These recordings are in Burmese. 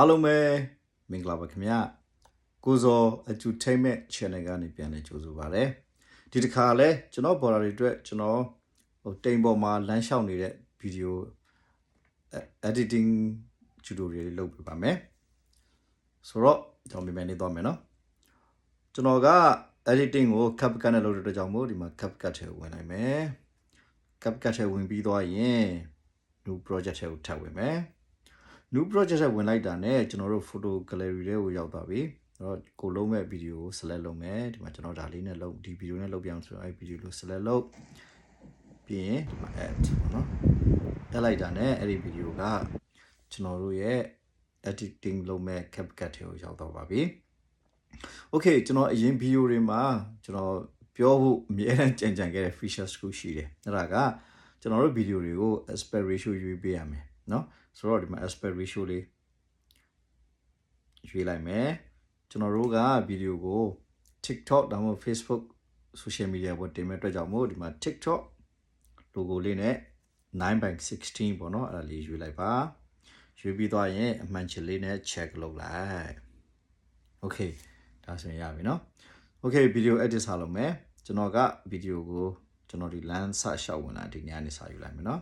အားလုံးပဲမင်္ဂလာပါခင်ဗျာကိုဇော် entertainment channel ကနေပြန်လည်ကြိုဆိုပါရစေဒီတစ်ခါလဲကျွန်တော် border တွေအတွက်ကျွန်တော်ဟိုတိမ်ပေါ်မှာလမ်းလျှောက်နေတဲ့ video editing tutorial လေးလုပ်ပြပါမယ်ဆိုတော့ကျွန်တော်မြန်မြန်လေးသွားမယ်နော်ကျွန်တော်က editing ကို CapCut နဲ့လုပ်တဲ့အတွက်ကြောင့်မို့ဒီမှာ CapCut ထဲဝင်လိုက်မယ် CapCut ထဲဝင်ပြီးသွားရင် new project ထဲကိုထပ်ဝင်မယ် new project ထဲဝင်လိုက်တာနဲ့ကျွန်တော်တို့ photo gallery တွေကိုရောက်သွားပြီအဲ့တော့ကိုလုံးမဲ့ video ကို select လုပ်မယ်ဒီမှာကျွန်တော်ဒါလေးနဲ့လုပ်ဒီ video နဲ့လုပ်ပြအောင်ဆိုတော့အဲ့ video လို့ select လုပ်ပြီးရင်ဒီမှာ add ပေါ့နော်တက်လိုက်တာနဲ့အဲ့ဒီ video ကကျွန်တော်တို့ရဲ့ editing လုပ်မဲ့ CapCut ထဲကိုရောက်တော့ပါပြီ Okay ကျွန်တော်အရင် video တွေမှာကျွန်တော်ပြောဖို့အမြဲတမ်းကြံကြံခဲ့တဲ့ feature တစ်ခုရှိတယ်အဲ့ဒါကကျွန်တော်တို့ video တွေကို aspect ratio ရွေးပေးရမယ် เนาะဆိုတော့ဒီမှာ aspect ratio လေးရွေးလိုက်မယ်ကျွန်တော်တို့က video ကို TikTok ဒါမှမဟုတ် Facebook social media ပေါ်တင်မဲ့အတွက်ကြောင့်မို့ဒီမှာ TikTok logo လေးနဲ့9 by 16ပေါ့เนาะအဲ့ဒါလေးရွေးလိုက်ပါရွေးပြီးသွားရင်အမှန်ချစ်လေးနဲ့ check လုပ်လိုက် Okay ဒါဆိုရင်ရပြီเนาะ Okay video edit ဆလုပ်မယ်ကျွန်တော်က video ကိုကျွန်တော်ဒီ lens ဆက်ရှောက်ဝင်လာဒီညနေစာယူလိုက်မယ်เนาะ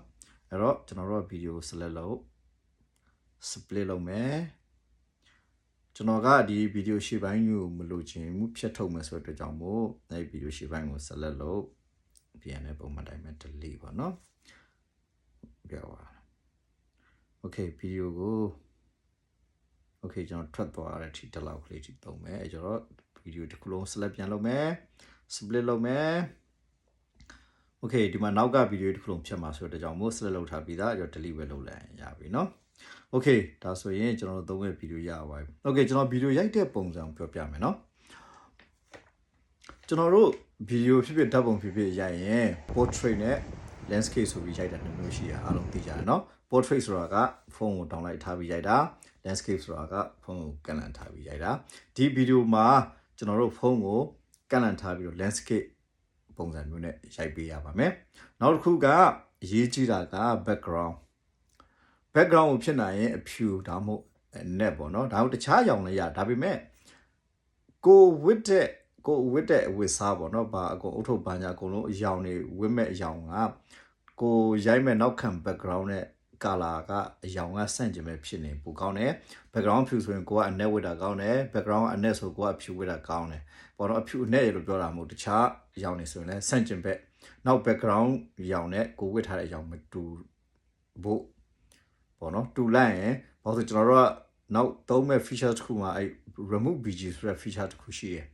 အဲ့တော့ကျွန်တော်တို့ video select လုပ် split လုပ်မယ်ကျွန်တော်ကဒီ video ရှေ့ပိုင်းကိုမလို့ခြင်းမှုဖြတ်ထုတ်မယ်ဆိုတဲ့အတွက်ကြောင့်မို့အဲ့ video ရှေ့ပိုင်းကို select လုပ်ပြန်တဲ့ပုံမှန်တိုင်းမှာ delete ပါเนาะပြောပါ Okay video ကို Okay ကျွန်တော်ထွက်သွားတဲ့အထိတစ်လောက်ကလေးထိသုံးမယ်အဲကျွန်တော် video တစ်ခုလုံး select ပြန်လုပ်မယ် split လုပ်မယ် Okay ဒီမှာနောက်က video တစ်ခုလုံးဖြတ်မှာဆိုတော့ကြောင့်မို့ select လုပ်ထားပြီးသားကျွန်တော် delete ပဲလုပ်လိုက်ရပြီเนาะ Okay ဒါဆိုရင်ကျွန်တော်တို့သုံးရဲ့ video ရပါပြီ Okay ကျွန်တော် video ရိုက်တဲ့ပုံစံပြောပြမယ်เนาะကျွန်တော်တို့ video ဖြစ်ဖြစ်ဓာတ်ပုံဖြစ်ဖြစ်ရိုက်ရင် portrait နဲ့ landscape ဆိုပြီးရိုက်တာမျိုးရှိရအားလုံးသိကြတယ်เนาะ portrait ဆိုတာကဖုန်းကို download ထားပြီးရိုက်တာ landscape ဆိုတာကဖုန်းကိုကန်လန်ထားပြီးရိုက်တာဒီ video မှာကျွန်တော်တို့ဖုန်းကိုကန်လန်ထားပြီးတော့ landscape ပုံစံမျိုးနဲ့ရိုက်ပေးရပါမယ်နောက်တစ်ခုကအရေးကြီးတာက background background ကိုဖြစ်နိုင်ရင်အဖြူဒါမှမဟုတ် net ပေါ့နော်ဒါမှမဟုတ်တခြားအရောင်လည်းရဒါပေမဲ့ကိုဝစ်တဲ့ကိုဝစ်တဲ့အဝစ်စားပေါ့နော်ဘာအကုန်အုတ်ထုတ်ပန်းကြအကုန်လုံးအရောင်တွေဝစ်မဲ့အရောင်ကကိုရိုက်မဲ့နောက်ခံ background နဲ့ color ကအရောင်ကဆန့်ကျင်မဲ့ဖြစ်နေပိုကောင်းတယ် background ဖြူဆိုရင်ကိုကအနက်ဝစ်တာကောင်းတယ် background အနက်ဆိုကိုကအဖြူဝစ်တာကောင်းတယ်ပေါ့နော်အဖြူအနက်ရလို့ပြောတာမဟုတ်တခြားအရောင်တွေဆိုရင်လည်းဆန့်ကျင်ဘက်နောက် background အရောင်နဲ့ကိုဝစ်ထားတဲ့အရောင်မတူဖို့ပေါ့နော်တူလိုက်ရင်ဘာလို့ဆိုကျွန်တော်တို့ကနောက်သုံးမဲ့ feature တစ်ခုမှာအဲ remove bg ဆိုတဲ့ feature တစ်ခုရှိတယ်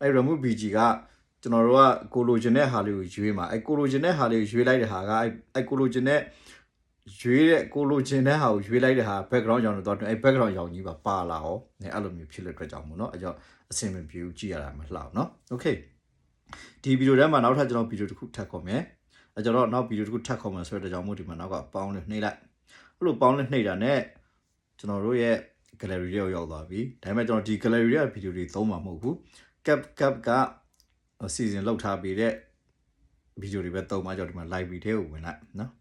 အဲ remove bg ကကျွန်တော်တို့ကကိုလိုချင်တဲ့ဟာလေးကိုရွေးမှာအဲကိုလိုချင်တဲ့ဟာလေးကိုရွေးလိုက်တဲ့ဟာကအဲကိုလိုချင်တဲ့ ရွေးတဲ့ကိုလိုချင်တဲ့ဟာကိုရွေးလိုက်တဲ့ဟာ background ရောင်တွေတော့အဲ background ရောင်ကြီးပါပါလာဟော။အဲအဲ့လိုမျိုးဖြစ်လို့အတွက်ကြောင့်မို့နော်။အဲကြောင့်အဆင်မပြေဘူးကြည့်ရတာမလှအောင်နော်။ Okay ။ဒီဗီဒီယိုထဲမှာနောက်ထပ်ကျွန်တော်ဗီဒီယိုတစ်ခုထပ်ခေါ်မယ်။အဲကျွန်တော်နောက်ဗီဒီယိုတစ်ခုထပ်ခေါ်မယ်ဆိုတဲ့ကြောင့်မို့ဒီမှာနောက်ကပေါင်းလေးနှိပ်လိုက်။အဲ့လိုပေါင်းလေးနှိပ်တာနဲ့ကျွန်တော်တို့ရဲ့ gallery ရောက်ရောက်သွားပြီ။ဒါပေမဲ့ကျွန်တော်ဒီ gallery ရဲ့ဗီဒီယိုတွေသုံးမှာမဟုတ်ဘူး။ cap cap က season လောက်ထားပြီးတဲ့ဗီဒီယိုတွေပဲသုံးမှာကျွန်တော်ဒီမှာ live ထဲကိုဝင်လိုက်နော်။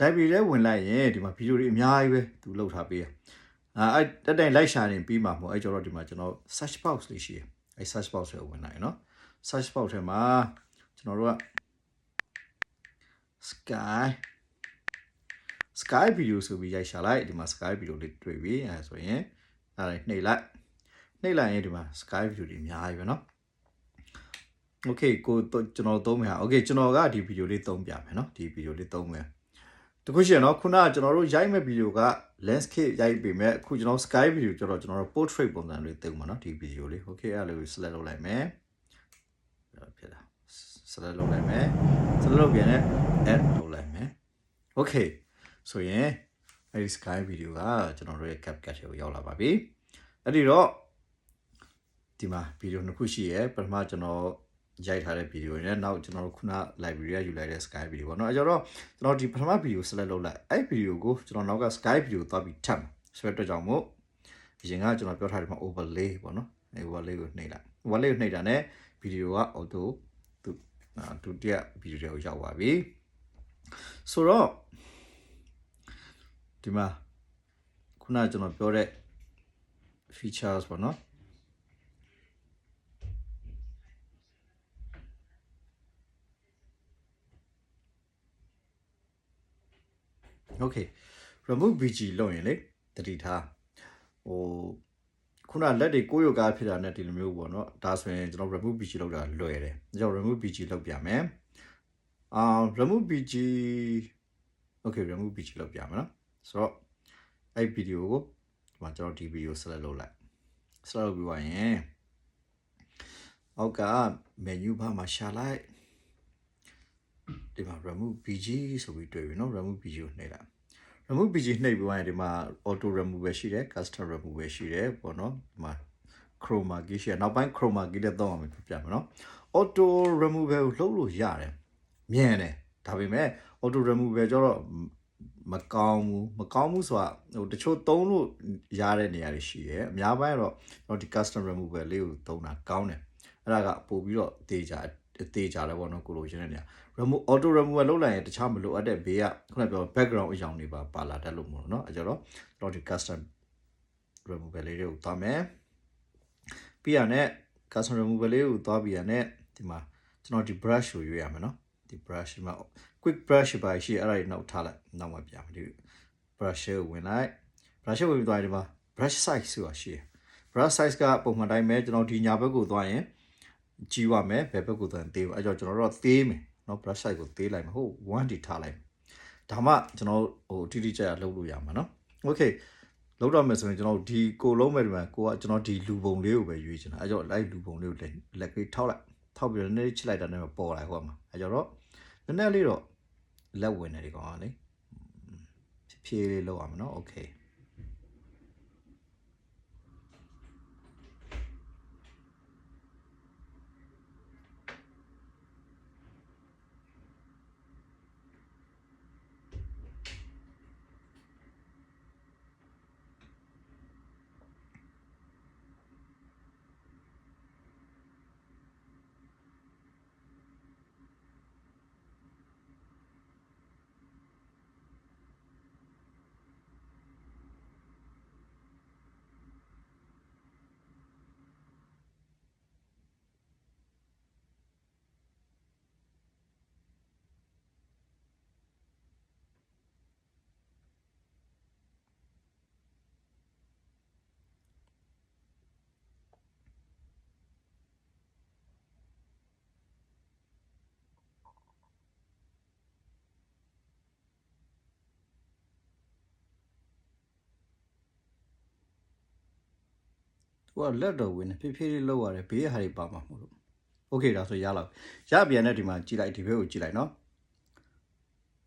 library ထဲဝင်လိုက်ရင်ဒီမှာဗီဒီယိုတွေအများကြီးပဲသူလောက်ထားပေးရအာအဲ့တက်တိုင်လိုက်ရှာနေပြီးမှာမဟုတ်အဲ့ကျတော့ဒီမှာကျွန်တော် search box လေးရှိတယ်အဲ့ search box ထဲကိုဝင်လိုက်နော် search box ထဲမှာကျွန်တော်တို့က sky sky video ဆိုပြီးရိုက်ရှာလိုက်ဒီမှာ sky video လေးတွေ့ပြီအဲဆိုရင်အဲ့ဒါနှိပ်လိုက်နှိပ်လိုက်ရင်ဒီမှာ sky video တွေအများကြီးပဲเนาะ okay ကိုကျွန်တော်သုံးမယ်ဟာ okay ကျွန်တော်ကဒီ video လေးသုံးပြမယ်เนาะဒီ video လေးသုံးမယ် တခုရှိရနော်ခုနကကျွန်တော်တို့ရိုက်မဲ့ဗီဒီယိုက landscape ရိုက်ပေမဲ့အခုကျွန်တော် sky video ကျတော့ကျွန်တော်တို့ portrait ပုံစံလေးသုံးမှာနော်ဒီဗီဒီယိုလေး okay အဲ့လို select လုပ်လိုက်မယ်ဖြစ်လာ select လုပ်လိုက်မယ် select လုပ်ပြန်နဲ့ add လုပ်လိုက်မယ် okay ဆိုရင်အဲ့ဒီ sky video ကကျွန်တော်တို့ရဲ့ CapCut ကိုရောက်လာပါပြီအဲ့ဒီတော့ဒီမှာဗီဒီယိုနှစ်ခုရှိရယ်ပထမကျွန်တော် ရိုက်ထားတဲ့ဗီဒီယိုနဲ့နောက်ကျွန်တော်တို့ခုန library ကယူလိုက်တဲ့ sky video ပေါ့နော်အဲကြတော့ကျွန်တော်ဒီပထမဗီဒီယို select လုပ်လိုက်အဲ့ဗီဒီယိုကိုကျွန်တော်နောက်က sky video သွားပြီးထပ်ဆိုတဲ့အတွက်ကြောင့်မို့အရင်ကကျွန်တော်ပြောထားတယ်မှာ overlay ပေါ့နော်အဲ overlay ကိုနှိပ်လိုက် overlay ကိုနှိပ်တာနဲ့ဗီဒီယိုက auto သူဒုတိယဗီဒီယိုတွေကိုရောက်သွားပြီဆိုတော့ဒီမှာခုနကျွန်တော်ပြောတဲ့ features ပေါ့နော် okay remove bg လုပ်ရင်လေတတိထားဟိုခုနလက်တွေကိုယ်ရောကားဖြစ်တာနဲ့ဒီလိုမျိုးပေါ့နော်ဒါဆိုရင်ကျွန်တော် remove bg လုပ်တာလွယ်တယ်ကျွန်တော် remove bg လုပ်ပြမယ်အာ remove bg okay remove bg လုပ်ပြမယ်နော်ဆိုတော့အဲ့ဗီဒီယိုကိုဒီမှာကျွန်တော်ဒီဗီဒီယို select လုပ်လိုက် select လုပ်ပြီးသွားရင်အောက်က menu bar မှာရှာလိုက်ဒီမှာ remove bg ဆိုပြီးတွေ့ပြီနော် remove bg ကိုနှိပ်လိုက် remove pg နှိပ်ပြီးသွားရင်ဒီမှာ auto remove ပဲရှိတယ် custom remove ပဲရှိတယ်ပေါ့နော်ဒီမှာ chroma key ရှိတယ်နောက်ပိုင်း chroma key လည်းသုံးအောင်ပြမယ်နော် auto remove ကိုလှုပ်လို့ရတယ်မြန်တယ်ဒါပေမဲ့ auto remove ပဲကျတော့မကောင်းဘူးမကောင်းဘူးဆိုတာဟိုတချို့သုံးလို့ရတဲ့နေရာတွေရှိတယ်အများပိုင်းကတော့တော့ဒီ custom remove ပဲလေးကိုသုံးတာကောင်းတယ်အဲ့ဒါကပို့ပြီးတော့တေးကြ သေးကြတယ်ပေါ့နော်ကိုလိုရှင်းတဲ့နေရာ remove auto remover လောက်လိုက်ရင်တခြားမလိုအပ်တဲ့ဘေးကခုနပြော background အကြောင်းတွေပါပါလာတတ်လို့မို့နော်အဲကြတော့ logic custom remover လေးတွေကိုသွားမယ်ပြီးရနဲ့ custom remover လေးကိုသွားပြီးရနဲ့ဒီမှာကျွန်တော်ဒီ brush ကိုရွေးရမယ်နော်ဒီ brush မှာ quick brush ပါရှိအဲ့ဒါတွေနောက်ထားလိုက်နောက်မှပြမယ်ဒီ brush ကိုဝင်လိုက် brush ကိုဝင်ပြီးသွားရင်ဒီမှာ brush size ဆိုတာရှိတယ် brush size ကပုံမှန်တိုင်းပဲကျွန်တော်ဒီညာဘက်ကိုသွားရင် ကြီးရမယ်ဘယ်ဘက်ကိုသွားသေးဘူးအဲ့တော့ကျွန်တော်တို့သေးမယ်နော် brush side ကိုသေးလိုက်မယ်ဟုတ်1ဒီထားလိုက်ဒါမှကျွန်တော်ဟိုတိတိကျကျလုပ်လို့ရမှာနော် okay လောက်တော့မယ်ဆိုရင်ကျွန်တော်ဒီကိုလုံးမဲ့ဒီမှာကိုကကျွန်တော်ဒီလူပုံလေးကိုပဲရွေးချင်တာအဲ့တော့လိုက်လူပုံလေးကိုလက်ကလေးထောက်လိုက်ထောက်ပြီးတော့နည်းနည်းချစ်လိုက်တာနဲ့ပေါ်လာဟိုမှာအဲ့ကြတော့နည်းနည်းလေးတော့လက်ဝင်နေဒီကောင်ကလေဖြည်းလေးလောက်အောင်နော် okay သူကလက်တော်ဝင်နေဖြည်းဖြည်းလေးလောက်ရတယ်ဘေးဟာတွေပါမှာမဟုတ်လို့ okay ဒါဆိုရလောက်ရပြန်တဲ့ဒီမှာကြည့်လိုက်ဒီဘက်ကိုကြည့်လိုက်နော်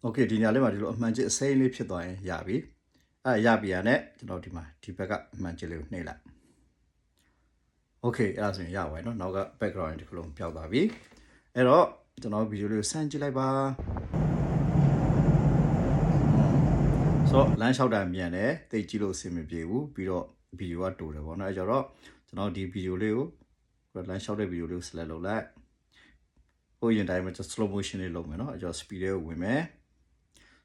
okay ဒီညာလေးမှာဒီလိုအမှန်ချစ်အစိမ်းလေးဖြစ်သွားရင်ရပြီအဲ့ရပြီရနဲ့ကျွန်တော်ဒီမှာဒီဘက်ကအမှန်ချစ်လေးကိုနှိပ်လိုက် okay အဲ့ဒါဆိုရင်ရပါပြီနော်နောက်က background ဒီခလုံးပျောက်သွားပြီအဲ့တော့ကျွန်တော်ဗီဒီယိုလေးကိုစမ်းကြည့်လိုက်ပါဆိုတော့လမ်းလျှောက်တာမြန်တယ်တိတ်ကြည့်လို့အဆင်မပြေဘူးပြီးတော့ ဗီဒီယိုကတူတယ်ပေါ့နော်အဲကြတော့ကျွန်တော်ဒီဗီဒီယိုလေးကိုလမ်းလျှောက်တဲ့ဗီဒီယိုလေးကို select လုပ်လိုက်ဟိုရင်တိုင်းမှာ just slow motion လေးလုပ်မယ်နော်အဲကြတော့ speed လေးကိုဝင်မယ်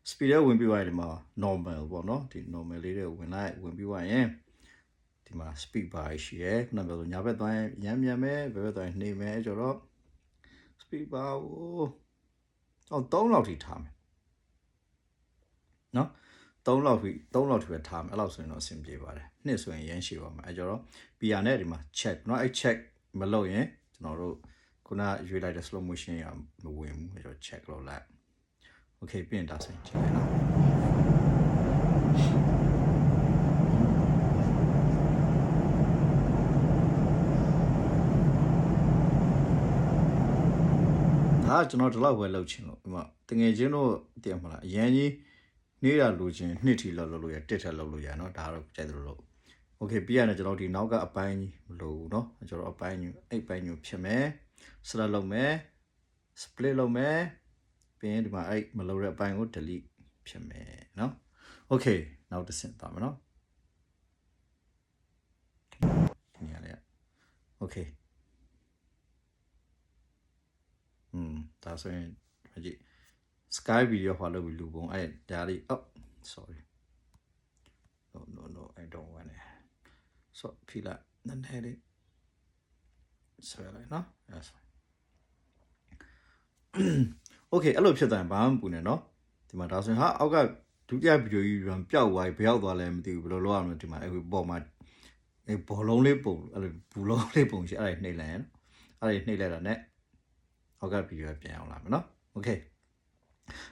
speed လေးဝင်ပြီးသွားရင်ဒီမှာ normal ပေါ့နော်ဒီ normal လေးတွေကိုဝင်လိုက်ဝင်ပြီးသွားရင်ဒီမှာ speed bar ရှိရဲခုနကပြောဆိုညာဘက်သွားရင်ရမ်းမြန်မယ်ဘယ်ဘက်သွားရင်နှိမ့်မယ်အဲကြတော့ speed bar ကိုတော့3လောက်ထိထားမယ်နော်3လောက်ထိ3လောက်ထိပဲထားမယ်အဲ့လောက်ဆိုရင်တော့အဆင်ပြေပါတယ် နှစ်ဆိုရင်ရမ်းရှည်ပါမယ်အဲကြတော့ PR နဲ့ဒီမှာ check เนาะအဲ့ check မလုပ်ရင်ကျွန်တော်တို့ခုနရွေးလိုက်တဲ့ slow motion ရမဝင်ဘူးအဲကြတော့ check လုပ်လိုက် okay ပြင်ဒါဆိုရင်ကြည့်မယ်နော်ဒါကကျွန်တော်ဒီလောက်ပဲလုပ်ချင်လို့ဒီမှာတငယ်ချင်းတို့တည်မလားအရန်ကြီးနေတာလိုချင်နှစ်ထီလောက်လုပ်လို့ရတစ်ထက်လုပ်လို့ရเนาะဒါတော့ကြိုက်တယ်လို့ โอเคပြီးရတယ်ကျွန်တော်ဒီနောက်ကအပိုင်းကြီးမလို့ဘူးเนาะကျွန်တော်အပိုင်းညအဲ့ပိုင်းညဖြစ်မယ် select လုပ်မယ် split လုပ်မယ်ပြီးရင်ဒီမှာအဲ့မလို့တဲ့အပိုင်းကို delete ဖြစ်မယ်เนาะโอเคနောက်တစ်ဆင့်သွားမယ်เนาะဒီနေရာလေးโอเคอืมဒါဆိုရင်ကြည့် sky video ဟောလို့ပြီလူပုံအဲ့ဒါလေး oh sorry no no no i don't want it ဆော့ဖိလိုက်နည်းနည်းလေးဆွဲလိုက်နော်အဲ့ဆို Okay အဲ့လိုဖြစ်သွားရင်ဘာမှမပူနဲ့နော်ဒီမှာဒါဆိုရင်ဟာအောက်ကဒုတိယဗီဒီယိုကြီးပျောက်သွားပြီဘယ်ရောက်သွားလဲမသိဘူးဘယ်လိုလုပ်ရမလဲဒီမှာအဲ့ဒီပေါ်မှာအဲ့ဘောလုံးလေးပုံအဲ့လိုဘူးလုံးလေးပုံရှိအဲ့ဒါနှိပ်လိုက်ရနော်အဲ့ဒါနှိပ်လိုက်တာ ਨੇ အောက်ကဗီဒီယိုပြန်အောင်လာမယ်နော် Okay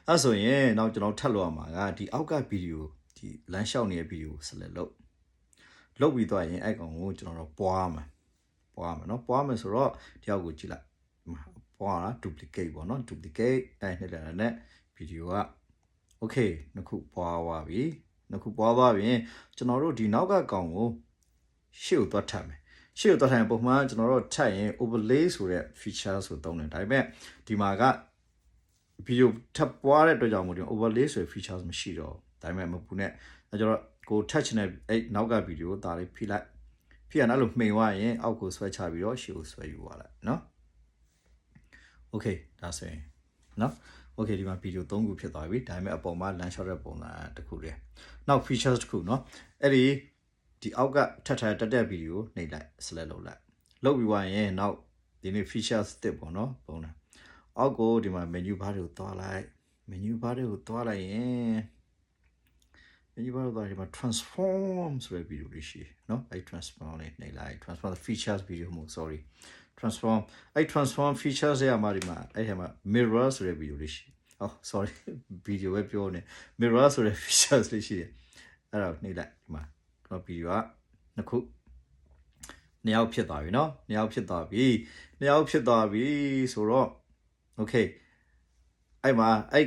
အဲ့ဆိုရင်နောက်ကျွန်တော်ထပ်လို့ရမှာကဒီအောက်ကဗီဒီယိုဒီလမ်းလျှောက်နေတဲ့ဗီဒီယိုဆက်လက်လုပ် လုပ်ပြီးသွားရင်အဲ့ကောင်ကိုကျွန်တော်တို့ပွားမှာပွားမှာနော်ပွားမယ်ဆိုတော့ဒီအောက်ကိုကြည့်လိုက်ဒီမှာပွားတာ duplicate ပေါ့နော် duplicate အဲ့နှိပ်လိုက်တာ ਨੇ ဗီဒီယိုက okay နှစ်ခုပွားသွားပြီနှစ်ခုပွားသွားပြင်ကျွန်တော်တို့ဒီနောက်ကကောင်ကိုရှေ့ကိုသွားထပ်မယ်ရှေ့ကိုသွားထိုင်ပုံမှန်ကျွန်တော်တို့ထပ်ရင် overlay ဆိုတဲ့ feature ဆိုသုံးတယ်ဒါပေမဲ့ဒီမှာကဗီဒီယိုထပ်ပွားတဲ့အတွက်ကြောင့်မို့ဒီ overlay ဆိုတဲ့ features မရှိတော့ဘူး ဒါပေမဲ့မပူနဲ့အဲကျတော့ကို touch နဲ့အဲ့နောက်ကဗီဒီယိုဒါလေးဖိလိုက်ဖိရနော်လို့မှိန်သွားရင်အောက်ကိုဆွဲချပြီးတော့ရှေ့ကိုဆွဲယူသွားလိုက်နော် okay ဒါဆိုရင်နော် okay ဒီမှာဗီဒီယို3ခုဖြစ်သွားပြီဒါပေမဲ့အပေါ်မှာ land shot တဲ့ပုံစံတစ်ခုတည်းနောက် features တစ်ခုเนาะအဲ့ဒီဒီအောက်ကထပ်ထပ်တက်တက်ဗီဒီယိုနှိပ်လိုက် select လုပ်လိုက်လုပ်ပြီးသွားရင်နောက်ဒီနေ့ features တစ်ပေါ့เนาะပုံစံအောက်ကိုဒီမှာ menu bar တွေကိုတွားလိုက် menu bar တွေကိုတွားလိုက်ရင် menu bar ကိုတွားဒီမှာ transform ဆိုတဲ့ဗီဒီယိုလေးရှိเนาะအဲ့ transform လေးနှိပ်လိုက် transform features video မဟုတ် sorry transform အဲ့ transform features ရမှာဒီမှာအဲ့ထဲမှာ mirror ဆိုတဲ့ဗီဒီယိုလေးရှိအော် sorry ဗီဒီယိုပဲပြောနေ mirror ဆိုတဲ့ features လေးရှိတယ်အဲ့ဒါကိုနှိပ်လိုက်ဒီမှာကျွန်တော်ဗီဒီယိုကနှစ်ခုနှစ်ယောက်ဖြစ်သွားပြီเนาะနှစ်ယောက်ဖြစ်သွားပြီနှစ်ယောက်ဖြစ်သွားပြီဆိုတော့ okay အဲ့မှာအဲ့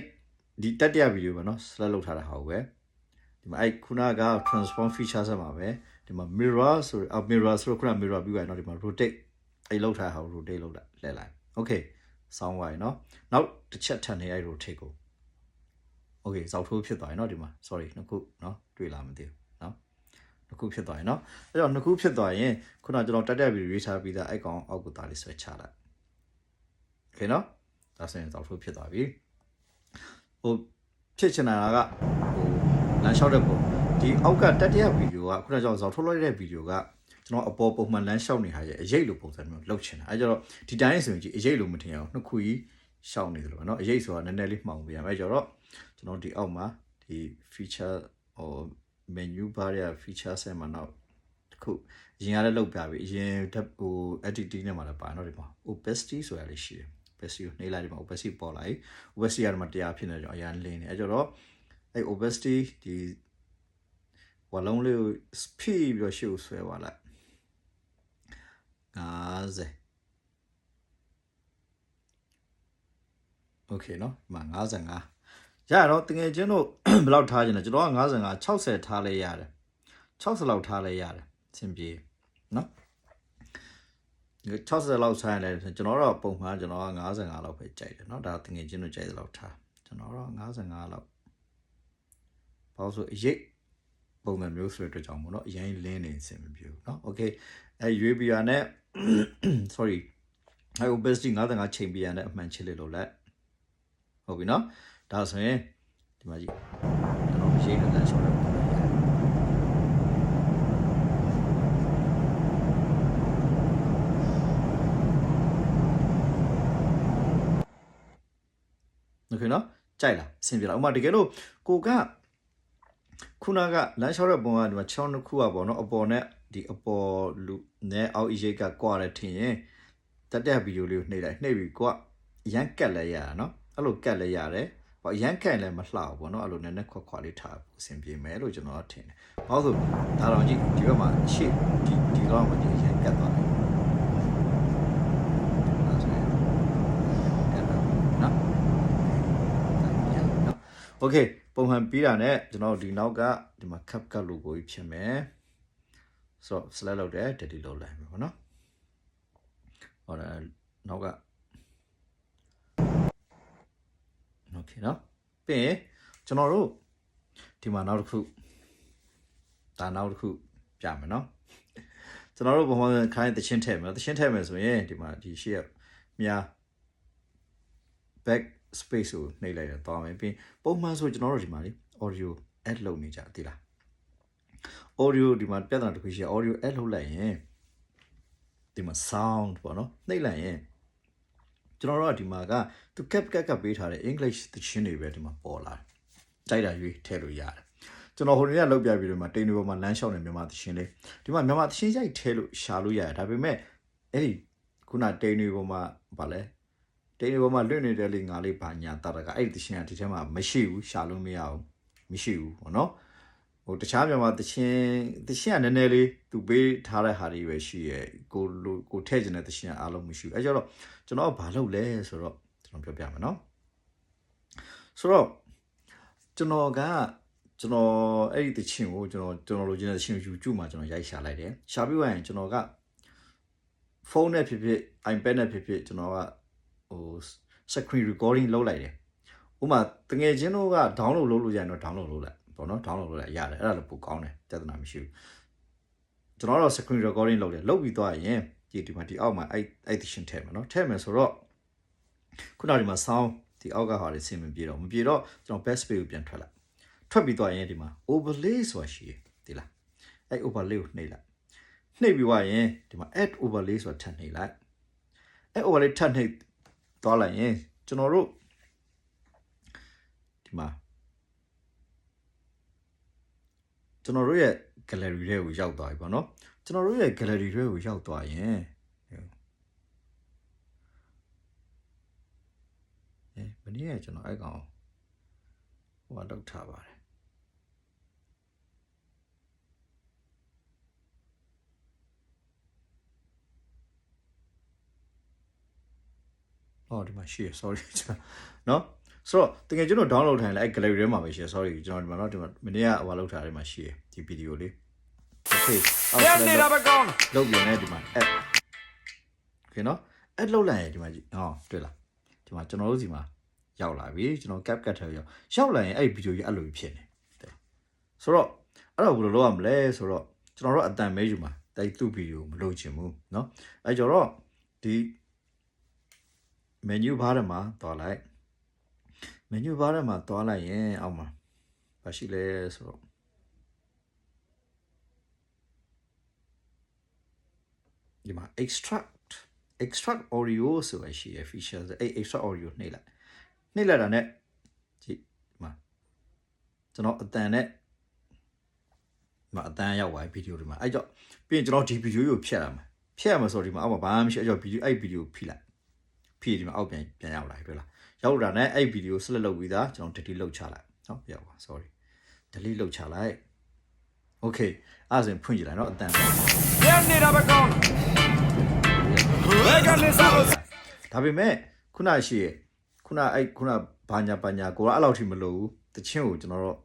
ဒီတတိယဗီဒီယိုပဲเนาะ select လုပ်ထားတာဟာကိုပဲ ဒီမှာအဲ့ခုနက transform features ဆက်မှာပဲဒီမှာ mirror ဆိုရ mirror ဆိုတော့ခုန mirror ပြီးသွားရင်เนาะဒီမှာ rotate အဲ့လောက်ထားတာကို rotate လုပ်လိုက်လဲလိုက် okay ဆောင်းသွားပြီเนาะနောက်တစ်ချက်ထပ်နေအဲ့ rotate ကို okay ဇောက်ထိုးဖြစ်သွားပြီเนาะဒီမှာ sorry နှစ်ခုเนาะတွေ့လားမသိဘူးเนาะနှစ်ခုဖြစ်သွားပြီเนาะအဲ့တော့နှစ်ခုဖြစ်သွားရင်ခုနကျွန်တော်တက်တက်ပြီးရေးထားပြီးသားအဲ့ကောင်အောက်ကိုသားလေးဆွဲချလိုက် okay เนาะဒါဆိုရင်ဇောက်ထိုးဖြစ်သွားပြီဟိုဖြစ်ချင်တာကဟို လမ်းလျှောက်တဲ့ပုံဒီအောက်ကတတိယဗီဒီယိုကခုနကကျွန်တော်ဇောက်ထိုးလိုက်တဲ့ဗီဒီယိုကကျွန်တော်အပေါ်ပုံမှန်လမ်းလျှောက်နေဟာရဲ့အရေးလိုပုံစံမျိုးလောက်ချင်တာအဲကြတော့ဒီတိုင်းဆိုရင်ကြည့်အရေးလိုမထင်အောင်နှစ်ခုကြီးရှောက်နေတယ်လို့ပဲเนาะအရေးဆိုတာနည်းနည်းလေးမှောင်ပြရမယ်ကြတော့ကျွန်တော်ဒီအောက်မှာဒီ feature ဟို menu bar ရဲ့ feature ဆက်မှာနောက်တစ်ခုအရင်ကလည်းလောက်ပြပြီအရင်ဟို editing နဲ့မှာလည်းပါเนาะဒီမှာ opacity ဆိုတာလေးရှိတယ် opacity ကိုနှိပ်လိုက်ဒီမှာ opacity ပေါ်လာပြီ opacity ကတော့မတရားဖြစ်နေကြအောင်အရင်လင်းနေအဲကြတော့ အဲ opacity ဒီဝလုံးလေးကို speed ပြီးတော့ရှေ့ကိုဆွဲသွားလိုက်50 Okay เนาะဒီမှာ55ရတော့တကယ်ချင်းတို့ ဘယ်လောက်ထားခြင်းလဲကျွန်တော်က55 60ထားလဲရတယ်60လောက်ထားလဲရတယ်အဆင်ပြေเนาะ60လောက်ထားရင်လည်းကျွန်တော်တော့ပုံမှန်ကျွန်တော်က55လောက်ပဲကြိုက်တယ်เนาะဒါတကယ်ချင်းတို့ကြိုက်တဲ့လောက်ထားကျွန်တော်တော့55လောက် ဘာလို့ဆိုအရေးပုံစံမျိုးဆိုတဲ့အတွက်ကြောင့်မို့เนาะအရင်လင်းနေအဆင်မပြေဘူးเนาะ Okay အဲ UABR နဲ့ sorry အဲ opacity 55ချိန်ပြရတဲ့အမှန်ချစ်လေးလို့လက်ဟုတ်ပြီနော်ဒါဆိုရင်ဒီမှာကြည့်ကျွန်တော်ရေးနေတဲ့လမ်းလျှောက်ရပုံလေးโอเคနော်ကြိုက်လားအဆင်ပြေလားဥပမာတကယ်လို့ကိုက ခုနကလမ်းလျှောက်တဲ့ပုံကဒီမှာ6နှစ်ခုอ่ะပေါ့နော်အပေါ်နဲ့ဒီအပေါ်လူနဲ့အောက်အရေးကကွာတယ်ထင်ရင်တက်တဲ့ဗီဒီယိုလေးကိုနှိပ်လိုက်နှိပ်ပြီးကွာရမ်းကတ်လဲရတာနော်အဲ့လိုကတ်လဲရတယ်ဟောရမ်းကတ်လဲမလှဘူးပေါ့နော်အဲ့လိုနည်းနည်းခွက်ခွာလေးထားဖို့အဆင်ပြေမယ်လို့ကျွန်တော်ထင်တယ်ဘာလို့ဆိုဒါတော့ကြည့်ဒီဘက်မှာရှေ့ဒီဒီတော့မှဒီရမ်းကတ်သွားတယ်အဲ့ဆိုရင်ကတ်တော့နော်နော် Okay ပုံမှန်ပြီးတာနဲ့ကျွန်တော်ဒီနောက်ကဒီမှာ cap cut logo ကြီးဖြစ်မယ်ဆိုတော့ select လုပ်တယ် delete လုပ်လိုက်မယ်ပေါ့နော်ဟောတယ်နောက်က Okay နော်ပြီးရင်ကျွန်တော်တို့ဒီမှာနောက်တစ်ခုဒါနောက်တစ်ခုပြမယ်နော်ကျွန်တော်တို့ပုံမှန်ခိုင်းတချင်းထည့်မယ်တချင်းထည့်မယ်ဆိုရင်ဒီမှာဒီရှေ့မြာ back space ကိုနှိပ်လိုက်တော့သွားမယ်ပြီးပုံမှန်ဆိုကျွန်တော်တို့ဒီမှာလေ audio add လုပ်နေကြသိလား audio ဒီမှာပြဿနာတစ်ခုရှိရ audio add လုပ်လိုက်ရင်ဒီမှာ sound ပေါ့နော်နှိပ်လိုက်ရင်ကျွန်တော်တို့ကဒီမှာကသူ cap cap cap ပေးထားတဲ့ English သချင်းတွေပဲဒီမှာပေါ်လာတယ်ကြိုက်တာရွေးထည့်လို့ရတယ်ကျွန်တော်ဟိုနေ့ကလောက်ပြပြီးတော့မှတိန်တွေပေါ်မှာလမ်းလျှောက်နေမြန်မာသချင်းလေးဒီမှာမြန်မာသချင်းရိုက်ထဲလို့ရှာလို့ရတယ်ဒါပေမဲ့အဲ့ဒီခုနတိန်တွေပေါ်မှာဗာလဲ တိန်တွေပေါ်မှာလွင့်နေတဲ့လေးငါလေးဘာညာတာတာကအဲ့ဒီသချင်းကဒီထဲမှာမရှိဘူးရှာလို့မရဘူးမရှိဘူးပေါ့နော်ဟိုတခြားမြန်မာတချင်းတချင်းကနည်းနည်းလေးသူပေးထားတဲ့ဟာတွေပဲရှိရဲ့ကိုလိုကိုထည့်ကျင်တဲ့တချင်းကအားလုံးမရှိဘူးအဲကြတော့ကျွန်တော်ကဘာလုပ်လဲဆိုတော့ကျွန်တော်ပြောပြမယ်နော်ဆိုတော့ကျွန်တော်ကကျွန်တော်အဲ့ဒီတချင်းကိုကျွန်တော်ကျွန်တော်လိုချင်တဲ့တချင်းကို YouTube မှာကျွန်တော်ရိုက်ရှာလိုက်တယ်ရှာပြီးသွားရင်ကျွန်တော်ကဖုန်းနဲ့ဖြစ်ဖြစ် iPad နဲ့ဖြစ်ဖြစ်ကျွန်တော်က ဟို screen recording လုပ်လိုက်တယ်ဥပမာတငယ်ချင်းတို့က download လုပ်လို့ရရင်တော့ download လုပ်လိုက်ပေါ့နော် download လုပ်လိုက်ရတယ်အဲ့ဒါလည်းပိုကောင်းတယ်ပြဿနာမရှိဘူးကျွန်တော်တော့ screen recording လုပ်တယ်လုပ်ပြီးသွားရင်ဒီဒီမှာဒီအောက်မှာအဲ့ edition ထည့်မယ်နော်ထည့်မယ်ဆိုတော့ခုနကဒီမှာ sound ဒီအောက်ကဟာတွေဆင်မပြေတော့မပြေတော့ကျွန်တော် best page ကိုပြန်ထွက်လိုက်ထွက်ပြီးသွားရင်ဒီမှာ overlay ဆိုတာရှိရဒီလားအဲ့ overlay ကိုနှိပ်လိုက်နှိပ်ပြီးသွားရင်ဒီမှာ add overlay ဆိုတာထပ်နှိပ်လိုက်အဲ့ overlay ထပ်နှိပ် သွားလိုက်ရင်ကျွန်တော်တို့ဒီမှာကျွန်တော်တို့ရဲ့ gallery တွေကိုရောက်သွားပြီပေါ့နော်ကျွန်တော်တို့ရဲ့ gallery တွေကိုရောက်သွားရင်အဲဘယ်နည်းကကျွန်တော်အဲ့ကောင်ဟိုကလောက်ထားပါတယ် အော်ဒီမှာရှိရ sorry ကျွန်တော်နော်ဆိုတော့တကယ်ကျွန်တော် download ထိုင်လိုက် gallery ထဲမှာပဲရှိရ sorry ကျွန်တော်ဒီမှာတော့ဒီမှာမနေ့ကဟိုလောက်ထားတယ်မှာရှိရဒီ video လေး okay အော် ပြန်နေတာပဲကောင်း လုတ်ပြန်နေဒီမှာ add okay နော် add လုတ်လိုက်ရင်ဒီမှာကြည့်ဟောတွေ့လားဒီမှာကျွန်တော်တို့စီမှာရောက်လာပြီကျွန်တော် cap cut ထဲရောက်ရောက်လာရင်အဲ့ဒီ video ကြီးအဲ့လိုဖြစ်နေတယ်ဆိုတော့အဲ့တော့ဘယ်လိုလုပ်ရမလဲဆိုတော့ကျွန်တော်တို့အတန်မဲယူမှာတိုက်သူ့ video မလုပ်ချင်ဘူးเนาะအဲ့ကြတော့ဒီ menu bar ထဲမှာသွားလိုက် menu bar ထဲမှာသွားလိုက်ရင်အောက်မှာဘာရှိလဲဆိုတော့ဒီမှာ extract extract audio ဆိုတာရှိရ features အဲ့ extract audio နှိပ်လိုက်နှိပ်လိုက်တာ ਨੇ ကြည့်ဒီမှာကျွန်တော်အတန်နဲ့ဒီမှာအတန်ရောက်သွားပြီဗီဒီယိုဒီမှာအဲ့ကြောင့်ပြီးရင်ကျွန်တော်ဒီဗီဒီယိုကိုဖြတ်ရမှာဖြတ်ရမှာဆိုတော့ဒီမှာအောက်မှာဘာမှမရှိအဲ့ကြောင့်ဗီဒီယိုအဲ့ဗီဒီယိုဖိလိုက် ဖိဒီမှာအောက်ပြန်ပြန်ရောက်လာပြီတွေ့လားရောက်လာတဲ့အဲ့ဗီဒီယိုဆက်လက်လုပ်ပြီးသားကျွန်တော် delete လုပ်ချလိုက်နော်ပြောက်ပါ sorry delete လုပ်ချလိုက် okay အဲ့ဒါဆိုရင်ဖွင့်ကြည့်လိုက်နော်အတန် ပြန်နေတာပဲကောင်းဘယ်ကနေစားလို့ ဒါပေမဲ့ခုနရှိရခုနအဲ့ခုနဘာညာဘာညာကိုကအဲ့လောက်ထိမလို့ဘူးတချင်းကိုကျွန်တော်တို့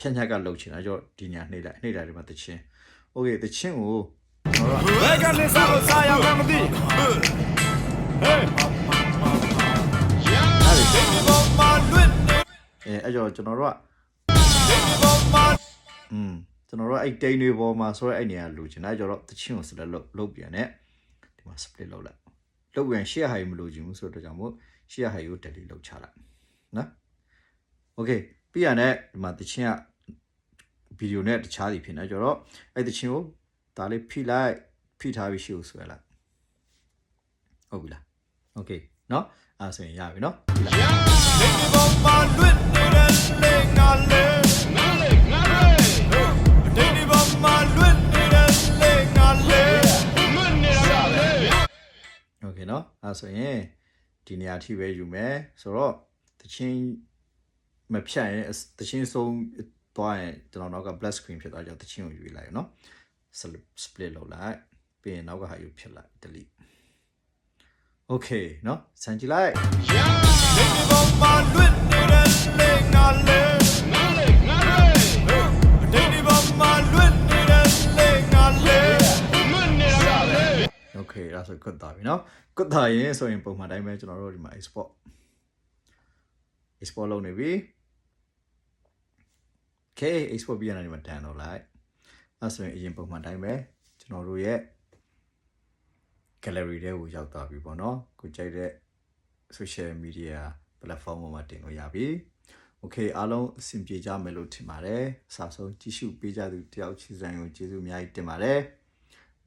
ဖြန့်ညက်ကလှုပ်ချင်တာကြောင့်ဒီညာနှိမ့်လိုက်နှိမ့်လိုက်ဒီမှာတချင်းโอเคတချင်းကိုကျွန်တော်တို့ ဘယ်ကနေစားလို့စားရမှမသိဟေး အဲအဲ့ကြောင့်ကျွန်တော်တို့က ဒီဘောမှာ อืมကျွန်တော်တို့အဲ့တိန်တွေပေါ်မှာဆိုရဲအဲ့နေရာလိုချင်တာအဲ့ကြောင့်တချင်းကိုဆက်လက်လုပ်လုပ်ပြန်တယ်ဒီမှာ split လုပ်လိုက်လုပ်ပြန် share high မလို့ချင်ဘူးဆိုတော့ကြောင့်မို့ share high ကို delete လုပ်ချလိုက်နော်โอเคပြီးရတဲ့ဒီမှာတချင်းကဗီဒီယိုနဲ့တခြားစီဖြစ်နေကြတော့အဲ့တချင်းကိုဒါလေးဖိလိုက်ဖိထားပြီးရှိကိုဆွဲလိုက်ဟုတ်ပြီလားโอเคเนาะအဲ့ဒါဆိုရင်ရပြီเนาะပြီလား ဒီ ဘောမှာလွတ်နေတဲ့လေငါလေငါလေငါလေဒီဘောမှာလွတ်နေတဲ့လေငါလေလွတ်နေတာလေ โอเคเนาะအဲ့ဒါဆိုရင်ဒီနေရာထိပဲယူမယ်ဆိုတော့တချင်းမဖြတ်ရင်တချင်းဆုံးသွားရင်ကျွန်တော်နောက်က black screen ဖြစ်သွားကြတချင်းကိုယူလိုက်ရเนาะ split လုပ်လိုက်ပြီးရင်နောက်ကဟာယူဖြစ်လိုက် delete okay เนาะစမ်းကြည့်လိုက် ဒီ ဘောမှာလွတ်နေတဲ့လေငါလေငါလေငါလေဒီဘောမှာလွတ်နေတဲ့လေငါလေလွတ်နေတာလေ okay အဲ့ဒါဆို good တာပြီเนาะ good တာရင်ဆိုရင်ပုံမှန်တိုင်းပဲကျွန်တော်တို့ဒီမှာ export export လုပ်နေပြီ okay export ပြီးရတဲ့ဒီမှာ download လိုက်အဲ့ဆိုရင်အရင်ပုံမှန်တိုင်းပဲကျွန်တော်တို့ရဲ့ gallery တွေကိုရောက်သွားပြီပေါ့နော်ကိုကြိုက်တဲ့ social media platform ပေါ်မှာတင်လို့ရပြီ okay အားလုံးအဆင်ပြေကြမယ်လို့ထင်ပါတယ်အစားဆုံးကြည့်ရှုပေးကြသူတယောက်ချီဆိုင်ကိုကျေးဇူးအများကြီးတင်ပါတယ်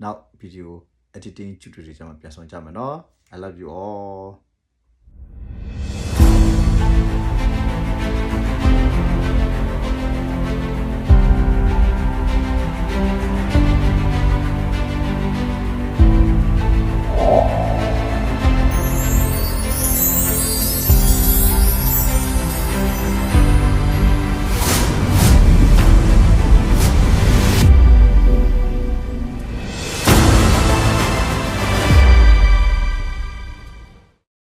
နောက်ဗီဒီယို editing tutorial တွေကျွန်တော်ပြန်ဆောင်ကြမယ်နော် I love you all